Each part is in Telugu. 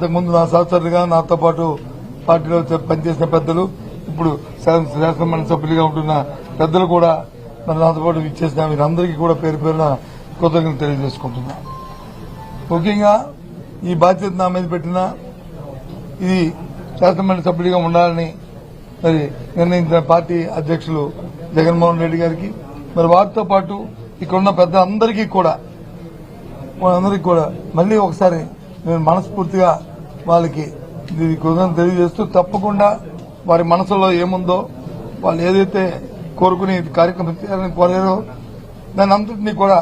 అంతకుముందు నా సహచరులుగా నాతో పాటు పార్టీలో పనిచేసిన పెద్దలు ఇప్పుడు శాసనమండలి సభ్యులుగా ఉంటున్న పెద్దలు కూడా మరి నాతో పాటు ఇచ్చేసిన వీరందరికీ కూడా పేరు పేరున కృతజ్ఞతలు తెలియజేసుకుంటున్నా. ముఖ్యంగా ఈ బాధ్యత నా మీద పెట్టిన ఇది శాసనమండలి సభ్యుడిగా ఉండాలని మరి నిర్ణయించిన పార్టీ అధ్యక్షులు జగన్మోహన్ రెడ్డి గారికి మరి వారితో పాటు ఇక్కడ ఉన్న పెద్ద అందరికీ కూడా వాళ్ళందరికీ కూడా మళ్ళీ ఒకసారి నేను మనస్ఫూర్తిగా వాళ్ళకి దీని కృతజ్ఞతలు తెలియజేస్తూ తప్పకుండా వారి మనసులో ఏముందో వాళ్ళు ఏదైతే కోరుకుని కార్యక్రమం చేయాలని కోరారో దాని అంతటినీ కూడా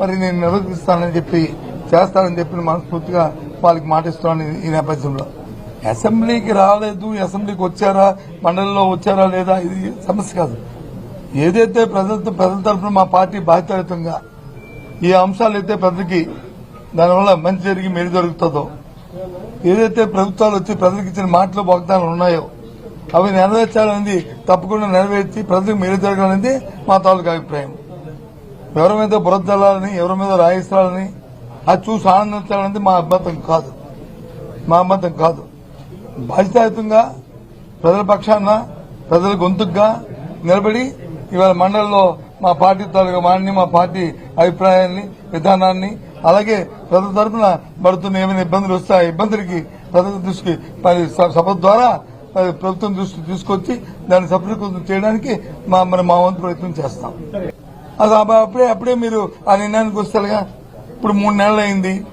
మరి నేను నిర్వహిస్తానని చెప్పి చేస్తానని చెప్పి మనస్ఫూర్తిగా వాళ్ళకి మాటిస్తున్నాను ఈ నేపథ్యంలో. అసెంబ్లీకి రాలేదు అసెంబ్లీకి వచ్చారా మండలిలో వచ్చారా లేదా ఇది సమస్య కాదు. ఏదైతే ప్రజలతో ప్రజల తరఫున మా పార్టీ బాధ్యతాయుతంగా ఈ అంశాలు అయితే ప్రజలకి దానివల్ల మంచి జరిగి మేలు జరుగుతుందో ఏదైతే ప్రభుత్వాలు వచ్చి ప్రజలకు ఇచ్చిన మాటలు వాగ్దానాలు ఉన్నాయో అవి నెరవేర్చాలనేది తప్పకుండా నెరవేర్చి ప్రజలకు మేలు జరగాలనేది మా తాలూకు అభిప్రాయం. ఎవరి మీద బురద ఎవరి మీద రాయిస్తాలని అది చూసి ఆనందించాలనేది మా అభ్యంతం కాదు. మా అభ్యంతం కాదు. బాధ్యతాయుతంగా ప్రజల పక్షాన ప్రజల గొంతుగా నిలబడి ఇవాళ మండలిలో మా పార్టీ తాలూకా వాడిని మా పార్టీ అభిప్రాయాన్ని విధానాన్ని అలాగే ప్రజల తరఫున పడుతున్న ఏమైనా ఇబ్బందులు వస్తే ఆ ఇబ్బందులకి ప్రజల దృష్టికి మరి సభ ద్వారా ప్రభుత్వం దృష్టి తీసుకొచ్చి దాన్ని సఫలీకృతం చేయడానికి మా మన మా వంతు ప్రయత్నం చేస్తాం. అది అప్పుడే అప్పుడే మీరు ఆ నిర్ణయానికి వస్తారుగా ఇప్పుడు మూడు నెలలు అయింది.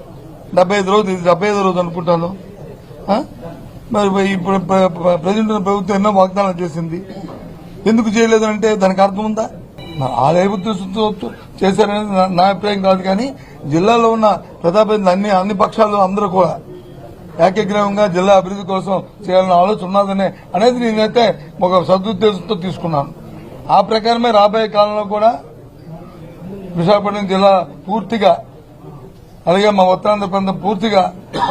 డెబ్బై ఐదు రోజు డెబ్బై ఐదు రోజు అనుకుంటాను. మరి ఇప్పుడు ప్ర- ప్రజెంట్ ప్రభుత్వం ఎన్నో వాగ్దానాలు చేసింది. ఎందుకు చేయలేదు అంటే దానికి అర్థం ఉందా? మరి ఉద్దేశంతో లేబుద్ధితో చేశారనేది నా- నా అభిప్రాయం కాదు కానీ జిల్లాలో ఉన్న ప్రతాపేంద్ర అన్ని అన్ని పక్షాలు అందరూ కూడా ఏకగ్రీవంగా జిల్లా అభివృద్ధి కోసం చేయాలన్న ఆలోచన ఉన్నదనే అనేది నేనైతే ఒక సదుద్దేశంతో తీసుకున్నాను. ఆ ప్రకారమే రాబోయే కాలంలో కూడా విశాఖపట్నం జిల్లా పూర్తిగా అలాగే మా ఉత్తరాంధ్ర ప్రాంతం పూర్తిగా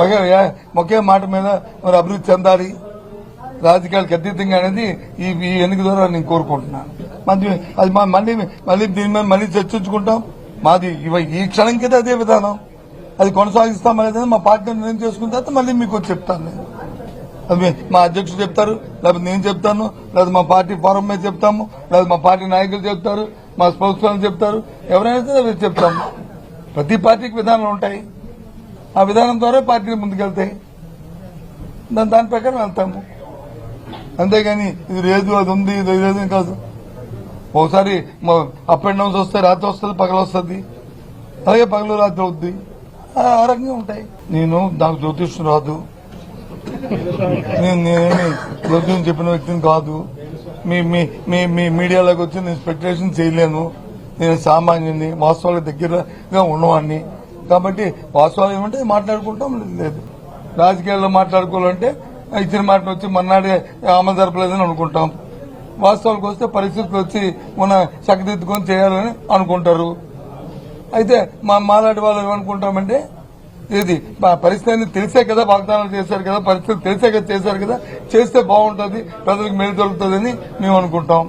ఒకే ఒకే మాట మీద మరి అభివృద్ధి చెందాలి. రాజకీయాలకు అతీతంగా అనేది ఈ ఈ ఎన్నిక ద్వారా నేను కోరుకుంటున్నాను. మంచి అది మా- మళ్ళీ మళ్ళీ దీని మీద మళ్ళీ చర్చించుకుంటాం. మాది ఈ క్షణం కింద అదే విధానం. అది కొనసాగిస్తాం అనేది మా పార్టీ నిర్ణయం చేసుకున్న తర్వాత మళ్ళీ మీకు వచ్చి చెప్తాను నేను. అది మా అధ్యక్షుడు చెప్తారు లేకపోతే నేను చెప్తాను లేదా మా పార్టీ ఫోరం మీద చెప్తాము లేదా మా పార్టీ నాయకులు చెప్తారు మా స్పోక్స్మెన్ చెప్తారు. ఎవరైనా చెప్తాము. ప్రతి పార్టీకి విధానాలు ఉంటాయి. ఆ విధానం ద్వారా పార్టీలు ముందుకెళ్తాయి. దాని దాని ప్రకారం వెళ్తాము. అంతేగాని ఇది లేదు అది ఉంది ఇది లేదు కాదు. ఒకసారి అప్ అండ్ డౌన్స్ వస్తే రాత్రి వస్తుంది పగలు వస్తుంది. అలాగే పగలు రాత్రి అవుద్ది. ఆ ఆ రకంగా ఉంటాయి. నేను నాకు జ్యోతిష్యం రాదు. నేను నేనేమి జ్యోతిష్యం చెప్పిన వ్యక్తిని కాదు. మీ మీ మీ మీ మీడియాలోకి వచ్చి నేను స్పెక్యులేషన్ చేయలేను. నేను సామాన్యుని వాస్తవాలకు దగ్గరగా ఉన్నవాడిని కాబట్టి వాస్తవాలు ఏమంటే మాట్లాడుకుంటాం లేదు. రాజకీయాల్లో మాట్లాడుకోవాలంటే ఇచ్చిన మాట వచ్చి మన్నాడే అమలు జరపలేదని అనుకుంటాం. వాస్తవానికి వస్తే పరిస్థితులు వచ్చి మన చక్కదిద్దుకొని చేయాలని అనుకుంటారు. అయితే మా మాలాంటి వాళ్ళు ఏమనుకుంటామంటే ఇది మా పరిస్థితి తెలిసే కదా వాగ్దానాలు చేశారు కదా పరిస్థితి తెలిసే కదా చేశారు కదా చేస్తే బాగుంటుంది ప్రజలకు మేలు దొరుకుతుందని మేము అనుకుంటాం.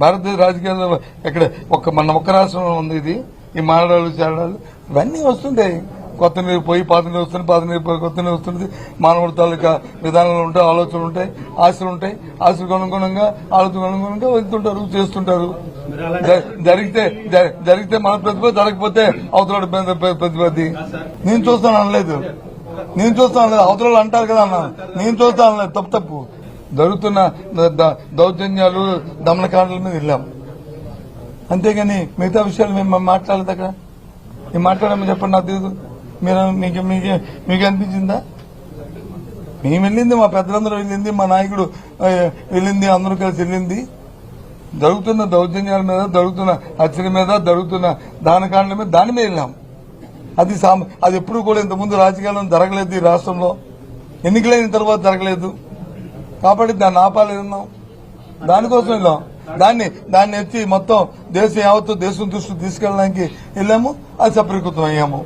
భారతదేశ రాజకీయాల్లో ఇక్కడ ఒక్క మన ఒక్క రాష్ట్రంలో ఉంది ఇది. ఈ మానడాలు చేరడాలు ఇవన్నీ వస్తుంటాయి. కొత్త నీరు పోయి పాత నీరు వస్తుంది పాత నీరు పోయి కొత్త నీరు వస్తుంది. మానవుడి తాలూకా విధానాలు ఉంటాయి ఆలోచనలు ఉంటాయి ఆశలు ఉంటాయి. ఆశలకు అనుగుణంగా ఆలోచనకు అనుగుణంగా వెళ్తుంటారు చేస్తుంటారు. జ- జరిగితే జరిగితే మన ప్రతిభ జరగకపోతే అవతల ప్రతిపత్తి నేను చూస్తాను అనలేదు. నేను చూస్తాను అనలేదు. అవతల అంటారు కదా అన్న. నేను చూస్తాను అనలేదు. తప్పు తప్పు. జరుగుతున్న దౌర్జన్యాలు దమనకాండల మీద వెళ్ళాం. అంతేగాని మిగతా విషయాలు మేము మాట్లాడలేదు అక్కడ? మేము మాట్లాడమని చెప్పండి నాకు తెలియదు మీరు మీకు మీకు మీకు అనిపించిందా? మేము వెళ్ళింది మా పెద్దలందరూ వెళ్ళింది మా నాయకుడు వెళ్ళింది అందరూ కలిసి వెళ్ళింది. జరుగుతున్న దౌర్జన్యాల మీద జరుగుతున్న హత్యల మీద జరుగుతున్న దానకాండల మీద దాని మీద వెళ్ళాం. అది సామ అది ఎప్పుడు కూడా ఇంతకుముందు రాజకీయాలను జరగలేదు ఈ రాష్ట్రంలో. ఎన్నికలైన తర్వాత జరగలేదు. కాబట్టి దాన్ని ఆపాలన్నాం దానికోసం వెళ్ళాం. దాన్ని దాన్ని ఎత్తి మొత్తం దేశం యావత్తు దేశం దృష్టి తీసుకెళ్ళడానికి వెళ్ళాము. అది సఫలీకృతం అయ్యాము.